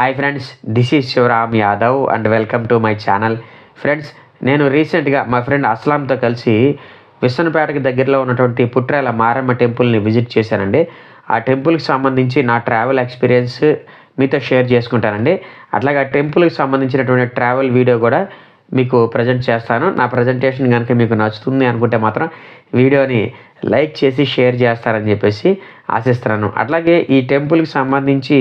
Hi friends this is Shivaram Yadav and welcome to my channel friends నేను రీసెంట్గా మా friend అస్లాంతో కలిసి విశ్వనపేటకి దగ్గరలో ఉన్నటువంటి పుట్రేల మారమ్మ టెంపుల్ని విజిట్ చేశానండి. ఆ టెంపుల్కి సంబంధించి నా ట్రావెల్ ఎక్స్పీరియన్స్ మీతో షేర్ చేసుకుంటానండి. అట్లాగే ఆ టెంపుల్కి సంబంధించినటువంటి ట్రావెల్ వీడియో కూడా మీకు ప్రజెంట్ చేస్తాను. నా ప్రజెంటేషన్ కనుక మీకు నచ్చుతుంది అనుకుంటే మాత్రం వీడియోని లైక్ చేసి షేర్ చేస్తారని చెప్పేసి ఆశిస్తున్నాను. అట్లాగే ఈ టెంపుల్కి సంబంధించి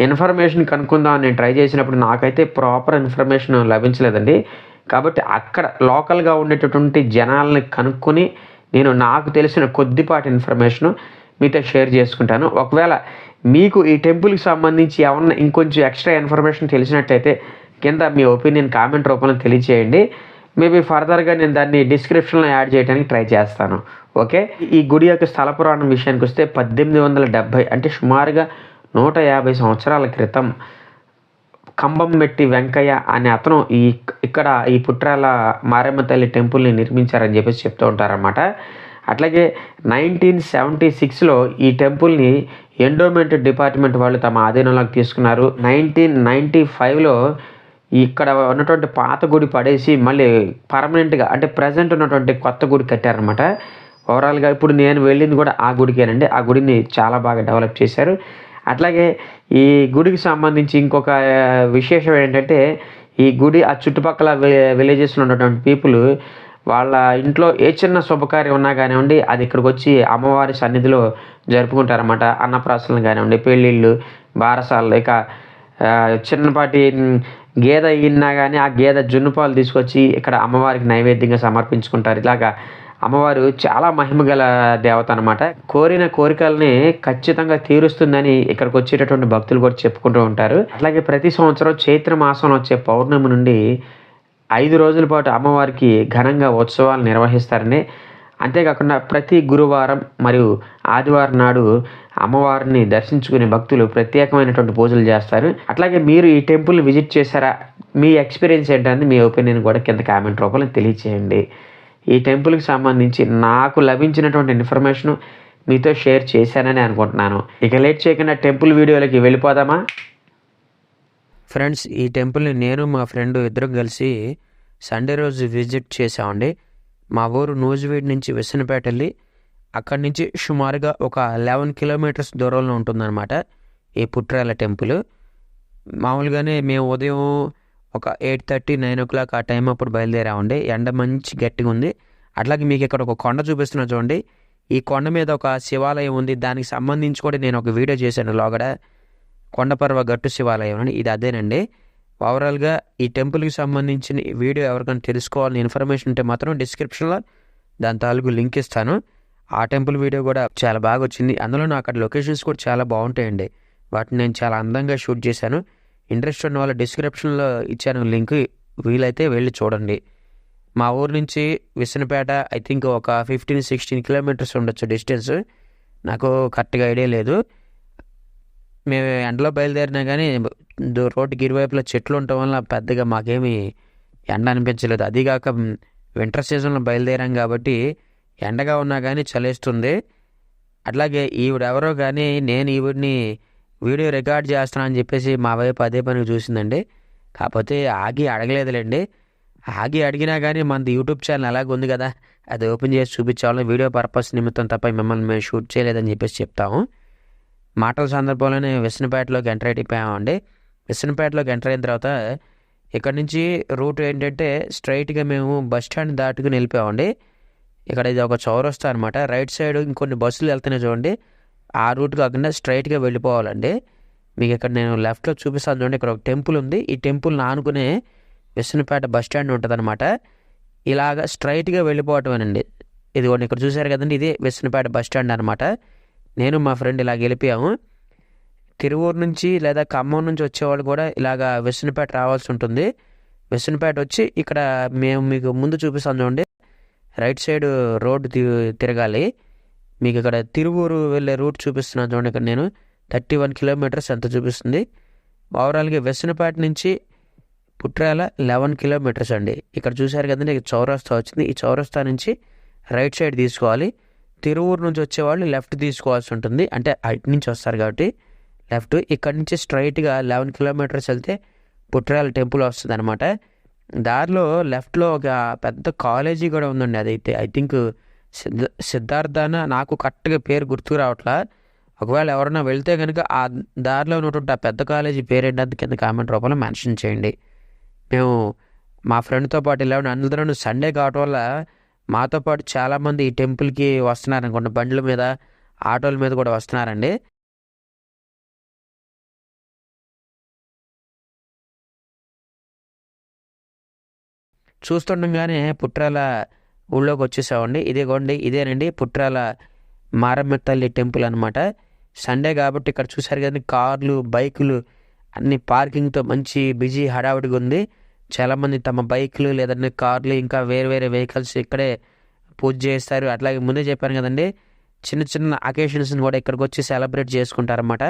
ఇన్ఫర్మేషన్ కనుక్కుందామని నేను ట్రై చేసినప్పుడు నాకైతే ప్రాపర్ ఇన్ఫర్మేషన్ లభించలేదండి. కాబట్టి అక్కడ లోకల్గా ఉండేటటువంటి జనాల్ని కనుక్కొని నేను నాకు తెలిసిన కొద్దిపాటి ఇన్ఫర్మేషన్ మీతో షేర్ చేసుకుంటాను. ఒకవేళ మీకు ఈ టెంపుల్కి సంబంధించి ఏమన్నా ఇంకొంచెం ఎక్స్ట్రా ఇన్ఫర్మేషన్ తెలిసినట్టయితే కింద మీ ఒపీనియన్ కామెంట్ రూపంలో తెలియచేయండి. మేబీ ఫర్దర్గా నేను దాన్ని డిస్క్రిప్షన్లో యాడ్ చేయడానికి ట్రై చేస్తాను. ఓకే? ఈ గుడి యొక్క స్థల పురాణం విషయానికి వస్తే పద్దెనిమిది వందల డెబ్భై అంటే సుమారుగా నూట యాభై సంవత్సరాల క్రితం కంబంమెట్టి వెంకయ్య అనే అతను ఈ ఇక్కడ ఈ పుట్రాల మారమ్మ తల్లి టెంపుల్ని నిర్మించారని చెప్పేసి చెప్తూ ఉంటారన్నమాట. అట్లాగే నైన్టీన్ సెవెంటీ సిక్స్లో ఈ టెంపుల్ని ఎండోమెంట్ డిపార్ట్మెంట్ వాళ్ళు తమ ఆధీనంలోకి తీసుకున్నారు. నైన్టీన్ నైంటీ ఫైవ్లో ఇక్కడ ఉన్నటువంటి పాత గుడి పడేసి మళ్ళీ పర్మనెంట్గా అంటే ప్రజెంట్ ఉన్నటువంటి కొత్త గుడి కట్టారనమాట ఓవరాల్గా ఇప్పుడు నేను వెళ్ళింది కూడా ఆ గుడికేనండి. ఆ గుడిని చాలా బాగా డెవలప్ చేశారు. అట్లాగే ఈ గుడికి సంబంధించి ఇంకొక విశేషం ఏంటంటే ఈ గుడి ఆ చుట్టుపక్కల విలేజెస్లో ఉన్నటువంటి పీపుల్ వాళ్ళ ఇంట్లో ఏ చిన్న శుభకార్యం ఉన్నా కానివ్వండి అది ఇక్కడికి వచ్చి అమ్మవారి సన్నిధిలో జరుపుకుంటారన్నమాట. అన్నప్రాసనలు కానివ్వండి పెళ్ళిళ్ళు బారసాలు ఇక చిన్నపాటి గేదె ఇన్నా కానీ ఆ గేదె జున్ను పాలు తీసుకొచ్చి ఇక్కడ అమ్మవారికి నైవేద్యంగా సమర్పించుకుంటారు. ఇలాగా అమ్మవారు చాలా మహిమగల దేవత అనమాట కోరిన కోరికల్ని ఖచ్చితంగా తీరుస్తుందని ఇక్కడికి వచ్చేటటువంటి భక్తులు కూడా చెప్పుకుంటూ ఉంటారు. అలాగే ప్రతి సంవత్సరం చైత్ర మాసంలో వచ్చే పౌర్ణమి నుండి ఐదు రోజుల పాటు అమ్మవారికి ఘనంగా ఉత్సవాలు నిర్వహిస్తారని అంతేకాకుండా ప్రతి గురువారం మరియు ఆదివారం నాడు అమ్మవారిని దర్శించుకునే భక్తులు ప్రత్యేకమైనటువంటి పూజలు చేస్తారు. అట్లాగే మీరు ఈ టెంపుల్ విజిట్ చేశారా? మీ ఎక్స్పీరియన్స్ ఏంటంటే మీ ఒపీనియన్ కూడా కింద కామెంట్ రూపంలో తెలియచేయండి. ఈ టెంపుల్కి సంబంధించి నాకు లభించినటువంటి ఇన్ఫర్మేషన్ మీతో షేర్ చేశానని అనుకుంటున్నాను. ఇక లేట్ చేయకుండా టెంపుల్ వీడియోలకి వెళ్ళిపోదామా? ఫ్రెండ్స్ ఈ టెంపుల్ని నేను మా ఫ్రెండ్ ఇద్దరు కలిసి సండే రోజు విజిట్ చేసామండి మా ఊరు నూజివీడ్ నుంచి విసనపేట వెళ్ళి అక్కడి నుంచి సుమారుగా ఒక లెవెన్ కిలోమీటర్స్ దూరంలో ఉంటుందన్నమాట ఈ పుట్రాల టెంపుల్. మామూలుగానే మేము ఉదయం ఒక eight thirty nine o'clock ఆ టైం అప్పుడు బయలుదేరామండి. ఎండ మంచి గట్టిగా ఉంది. అట్లాగే మీకు ఇక్కడ ఒక కొండ చూపిస్తున్నా చూడండి. ఈ కొండ మీద ఒక శివాలయం ఉంది. దానికి సంబంధించి కూడా నేను ఒక వీడియో చేశాను లోగడ. కొండపర్వ గట్టు శివాలయం అని. ఇది అదేనండి. ఓవరాల్గా ఈ టెంపుల్కి సంబంధించిన వీడియో ఎవరికైనా తెలుసుకోవాలని ఇన్ఫర్మేషన్ ఉంటే మాత్రం డిస్క్రిప్షన్లో దాని తాలూకు లింక్ ఇస్తాను. ఆ టెంపుల్ వీడియో కూడా చాలా బాగా వచ్చింది. అందులో నాకు అక్కడ లొకేషన్స్ కూడా చాలా బాగుంటాయండి. వాటిని నేను చాలా అందంగా షూట్ చేశాను. ఇంట్రెస్ట్ ఉన్న వాళ్ళ డిస్క్రిప్షన్లో ఇచ్చాను లింక్. వీలైతే వెళ్ళి చూడండి. మా ఊరు నుంచి విసనపేట ఐ థింక్ ఒక ఫిఫ్టీన్ సిక్స్టీన్ కిలోమీటర్స్ ఉండొచ్చు డిస్టెన్స్ నాకు కరెక్ట్గా ఐడియా లేదు. మేము ఎండలో బయలుదేరినా కానీ రోడ్డుకి ఇరువైపులా చెట్లు ఉండటం వల్ల పెద్దగా మాకేమీ ఎండ అనిపించలేదు. అదిగాక వింటర్ సీజన్లో బయలుదేరాం కాబట్టి ఎండగా ఉన్నా కానీ చలేస్తుంది. అట్లాగే ఈవిడెవరో కానీ నేను ఈవిడిని వీడియో రికార్డ్ చేస్తానని చెప్పేసి మా వైపు అదే పని చూసిందండి. కాకపోతే ఆగి అడగలేదులేండి. ఆగి అడిగినా కానీ మనది యూట్యూబ్ ఛానల్ అలాగే ఉంది కదా. అది ఓపెన్ చేసి చూపించాలని వీడియో పర్పస్ నిమిత్తం తప్ప మిమ్మల్ని మేము షూట్ చేయలేదని చెప్పేసి చెప్తాము. మాటల సందర్భంలోనే విసనపేటలోకి ఎంటర్ అయిపోయామండి. విసనపేటలోకి ఎంటర్ అయిన తర్వాత ఇక్కడ నుంచి రూట్ ఏంటంటే స్ట్రైట్గా మేము బస్ స్టాండ్ దాటుకుని వెళ్ళిపోయామండి. ఇక్కడ ఇది ఒక చౌరస్తా అనమాట రైట్ సైడ్ ఇంకొన్ని బస్సులు వెళ్తున్నాయి చూడండి. ఆ రూట్ కాకుండా స్ట్రైట్గా వెళ్ళిపోవాలండి. మీకు ఇక్కడ నేను లెఫ్ట్లో చూపిస్తాను చూడండి ఇక్కడ ఒక టెంపుల్ ఉంది. ఈ టెంపుల్ ఆనుకునే విష్ణుపేట బస్ స్టాండ్ ఉంటుంది అనమాట ఇలాగ స్ట్రైట్గా వెళ్ళిపోవటమేనండి. ఇదిగోండి ఇక్కడ చూశారు కదండి ఇది విష్ణుపేట బస్ స్టాండ్ అనమాట నేను మా ఫ్రెండ్ ఇలాగ వెళ్ళిపోయాము. తిరువూరు నుంచి లేదా ఖమ్మం నుంచి వచ్చేవాళ్ళు కూడా ఇలాగ విష్ణుపేట రావాల్సి ఉంటుంది. విష్ణుపేట వచ్చి ఇక్కడ మేము మీకు ముందు చూపిస్తాం చూడండి. రైట్ సైడ్ రోడ్డు తి- తిరగాలి. మీకు ఇక్కడ తిరువూరు వెళ్ళే రూట్ చూపిస్తున్నాను చూడండి ఇక్కడ నేను థర్టీ వన్ కిలోమీటర్స్ ఎంత చూపిస్తుంది. ఓవరాల్గా విష్ణుపేట నుంచి పుట్రాల లెవెన్ కిలోమీటర్స్ అండి. ఇక్కడ చూశారు కదండి ఇక్కడ చౌరస్తా వచ్చింది. ఈ చౌరస్తా నుంచి రైట్ సైడ్ తీసుకోవాలి. తిరువూరు నుంచి వచ్చేవాళ్ళు లెఫ్ట్ తీసుకోవాల్సి ఉంటుంది. అంటే అటు నుంచి వస్తారు కాబట్టి లెఫ్ట్. ఇక్కడ నుంచి స్ట్రైట్గా లెవెన్ కిలోమీటర్స్ వెళ్తే పుట్రాల టెంపుల్ వస్తుంది అనమాట దారిలో లెఫ్ట్లో ఒక పెద్ద కాలేజీ కూడా ఉందండి అదైతే. ఐ థింక్ సిద్ధ సిద్ధార్థన నాకు కరెక్ట్గా పేరు గుర్తుకు రావట్లా. ఒకవేళ ఎవరైనా వెళ్తే కనుక ఆ దారిలో ఉన్నటువంటి ఆ పెద్ద కాలేజీ పేరు ఏంటంటే కింద కామెంట్ రూపంలో మెన్షన్ చేయండి. మేము మా ఫ్రెండ్తో పాటు వెళ్ళాము. అందులో సండే కావటం వల్ల మాతో పాటు చాలామంది ఈ టెంపుల్కి వస్తున్నారు అనుకోండి బండ్ల మీద ఆటోల మీద కూడా వస్తున్నారండి. చూస్తుండగానే పుట్రాల ఊళ్ళోకి వచ్చేసామండి. ఇదిగోండి ఇదేనండి పుట్రాల మారమ్మ తల్లి టెంపుల్ అనమాట సండే కాబట్టి ఇక్కడ చూసారు కానీ కార్లు బైకులు అన్ని పార్కింగ్తో మంచి బిజీ హడావుడిగా ఉంది. చాలామంది తమ బైక్లు లేదంటే కార్లు ఇంకా వేరే వేరే వెహికల్స్ ఇక్కడే పూజ చేస్తారు. అట్లాగే ముందే చెప్పాను కదండి చిన్న చిన్న అకేషన్స్ని కూడా ఇక్కడికి వచ్చి సెలబ్రేట్ చేసుకుంటారన్నమాట.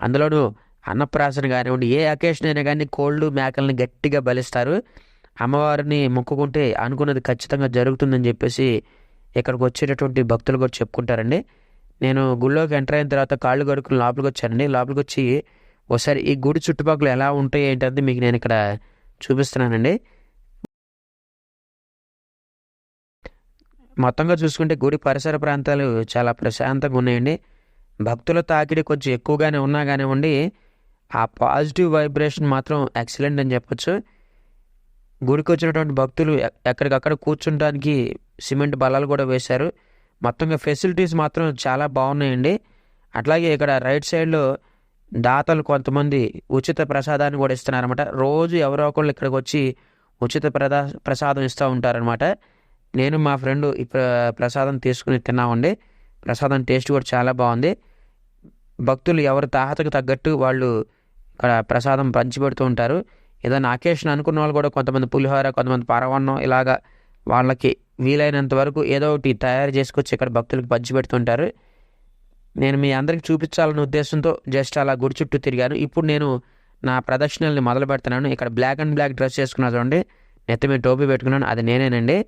అందులోనూ అన్నప్రాసన కానివ్వండి ఏ అకేషన్ అయినా కానీ కోళ్ళు మేకల్ని గట్టిగా బలిస్తారు. అమ్మవారిని మొక్కుకుంటే అనుకున్నది ఖచ్చితంగా జరుగుతుందని చెప్పేసి ఇక్కడికి వచ్చేటటువంటి భక్తులు కూడా చెప్పుకుంటారండి. నేను గుళ్ళోకి ఎంటర్ అయిన తర్వాత కాళ్ళు కడుక్కుని లోపలికి వచ్చానండి. లోపలికి వచ్చి ఒకసారి ఈ గుడి చుట్టుపక్కల ఎలా ఉంటాయి ఏంటంటే మీకు నేను ఇక్కడ చూపిస్తున్నానండి. మొత్తంగా చూసుకుంటే గుడి పరిసర ప్రాంతాలు చాలా ప్రశాంతంగా ఉన్నాయండి. భక్తుల తాకిడి కొంచెం ఎక్కువగానే ఉన్నా కానివ్వండి ఆ పాజిటివ్ వైబ్రేషన్ మాత్రం ఎక్సలెంట్ అని చెప్పొచ్చు. గుడికి వచ్చినటువంటి భక్తులు ఎక్కడికక్కడ కూర్చుంటానికి సిమెంట్ బలాలు కూడా వేశారు. మొత్తంగా ఫెసిలిటీస్ మాత్రం చాలా బాగున్నాయండి. అట్లాగే ఇక్కడ రైట్ సైడ్లో దాతలు కొంతమంది ఉచిత ప్రసాదాన్ని కూడా ఇస్తున్నారనమాట రోజు ఎవరో ఒకళ్ళు ఇక్కడికి వచ్చి ఉచిత ప్రదా ప్రసాదం ఇస్తూ ఉంటారనమాట నేను మా ఫ్రెండ్ ప్రసాదం తీసుకుని తిన్నామండి. ప్రసాదం టేస్ట్ కూడా చాలా బాగుంది. భక్తులు ఎవరి తాహతకు తగ్గట్టు వాళ్ళు ఇక్కడ ప్రసాదం పంచిపెడుతూ ఉంటారు. ఏదైనా అకేషన్ అనుకున్న వాళ్ళు కూడా కొంతమంది పులిహోర కొంతమంది పరవన్నం ఇలాగా వాళ్ళకి వీలైనంత వరకు ఏదో ఒకటి తయారు చేసుకొచ్చి ఇక్కడ భక్తులకు పంచిపెడుతుంటారు నేను మీ అందరికి చూపించాలనే ఉద్దేశంతో జస్ట్ అలా గుడి చుట్టూ తిరిగాను. ఇప్పుడు నేను నా ప్రదక్షిణల్ని మొదలు పెడుతున్నాను. ఇక్కడ బ్లాక్ అండ్ బ్లాక్ డ్రెస్ చేసుకున్నా చూడండి. నెత్తి మీద టోపీ పెట్టుకున్నాను. అది నేనేనండి.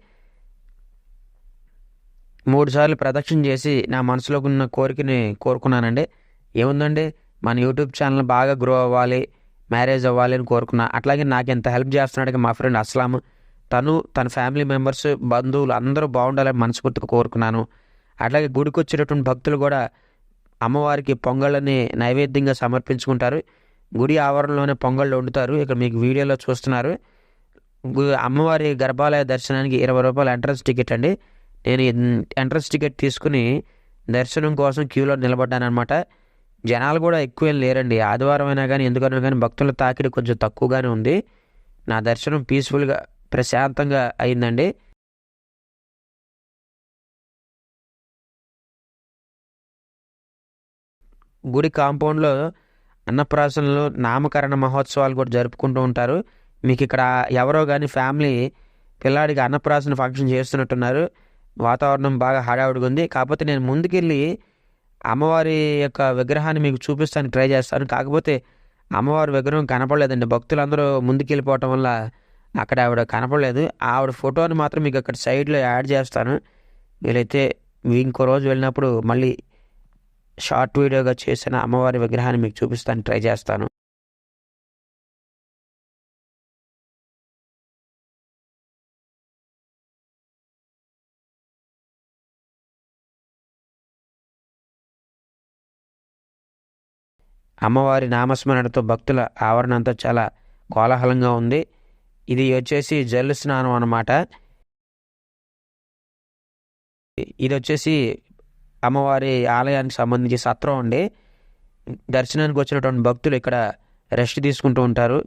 మూడు సార్లు ప్రదక్షిణ చేసి నా మనసులో ఉన్న కోరికని కోరుకున్నానండి. ఏముందండి? మన యూట్యూబ్ ఛానల్ బాగా గ్రో అవ్వాలి. మ్యారేజ్ అవ్వాలి అని కోరుకున్నా. అట్లాగే నాకు ఎంత హెల్ప్ చేస్తున్నాడు మా ఫ్రెండ్ అస్లాం. తను తన ఫ్యామిలీ మెంబర్స్ బంధువులు అందరూ బాగుండాలని మనస్ఫూర్తిగా కోరుకున్నాను. అట్లాగే గుడికి వచ్చేటటువంటి భక్తులు కూడా అమ్మవారికి పొంగళ్ళని నైవేద్యంగా సమర్పించుకుంటారు. గుడి ఆవరణలోనే పొంగళ్ళు వండుతారు. ఇక్కడ మీకు వీడియోలో చూస్తున్నారు. అమ్మవారి గర్భాలయ దర్శనానికి ఇరవై రూపాయల ఎంట్రన్స్ టికెట్ అండి. నేను ఎంట్రన్స్ టికెట్ తీసుకుని దర్శనం కోసం క్యూలో నిలబడ్డాను అనమాట జనాలు కూడా ఎక్కువ ఏం లేరండి. ఆదివారం అయినా కానీ ఎందుకన్నా కానీ భక్తుల తాకిడి కొంచెం తక్కువగానే ఉంది. నా దర్శనం పీస్ఫుల్గా ప్రశాంతంగా అయిందండి. గుడి కాంపౌండ్లో అన్నప్రాసనలు నామకరణ మహోత్సవాలు కూడా జరుపుకుంటూ ఉంటారు. మీకు ఇక్కడ ఎవరో కానీ ఫ్యామిలీ పిల్లాడికి అన్నప్రాసన ఫంక్షన్ చేస్తున్నట్టున్నారు. వాతావరణం బాగా హడావుడిగా ఉంది. కాకపోతే నేను ముందుకెళ్ళి అమ్మవారి యొక్క విగ్రహాన్ని మీకు చూపిస్తాను ట్రై చేస్తాను. కాకపోతే అమ్మవారి విగ్రహం కనపడలేదండి. భక్తులందరూ ముందుకెళ్ళిపోవటం వల్ల అక్కడ ఆవిడ కనపడలేదు. ఆవిడ ఫోటోని మాత్రం మీకు అక్కడ సైడ్లో యాడ్ చేస్తాను. వీలైతే ఇంకో రోజు వెళ్ళినప్పుడు మళ్ళీ షార్ట్ వీడియోగా చేసిన అమ్మవారి విగ్రహాన్ని మీకు చూపిస్తాను ట్రై చేస్తాను. అమ్మవారి నామస్మరణతో భక్తుల ఆవరణ అంతా చాలా కోలాహలంగా ఉంది. ఇది వచ్చేసి జల్లు స్నానం అన్నమాట. ఇది వచ్చేసి అమ్మవారి ఆలయానికి సంబంధించి సత్రం అండి. దర్శనానికి వచ్చినటువంటి భక్తులు ఇక్కడ రెస్ట్ తీసుకుంటూ ఉంటారు.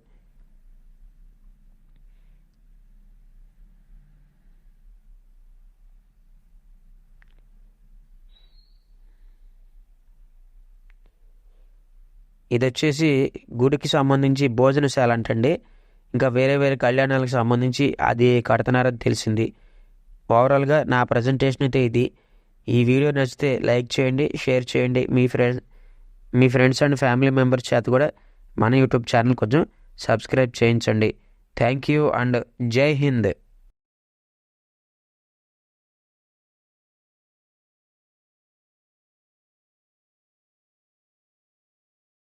ఇది వచ్చేసి గుడికి సంబంధించి భోజనశాల అంటండి. ఇంకా వేరే వేరే కళ్యాణాలకు సంబంధించి అది కడుతున్నారని తెలిసింది. ఓవరాల్గా నా ప్రజెంటేషన్ అయితే ఇది. ఈ వీడియో నచ్చితే లైక్ చేయండి షేర్ చేయండి. మీ ఫ్రెండ్స్ మీ ఫ్రెండ్స్ అండ్ ఫ్యామిలీ మెంబర్స్ చేత కూడా మన యూట్యూబ్ ఛానల్ కొంచెం సబ్స్క్రైబ్ చేయించండి. థ్యాంక్ యూ అండ్ జై హింద్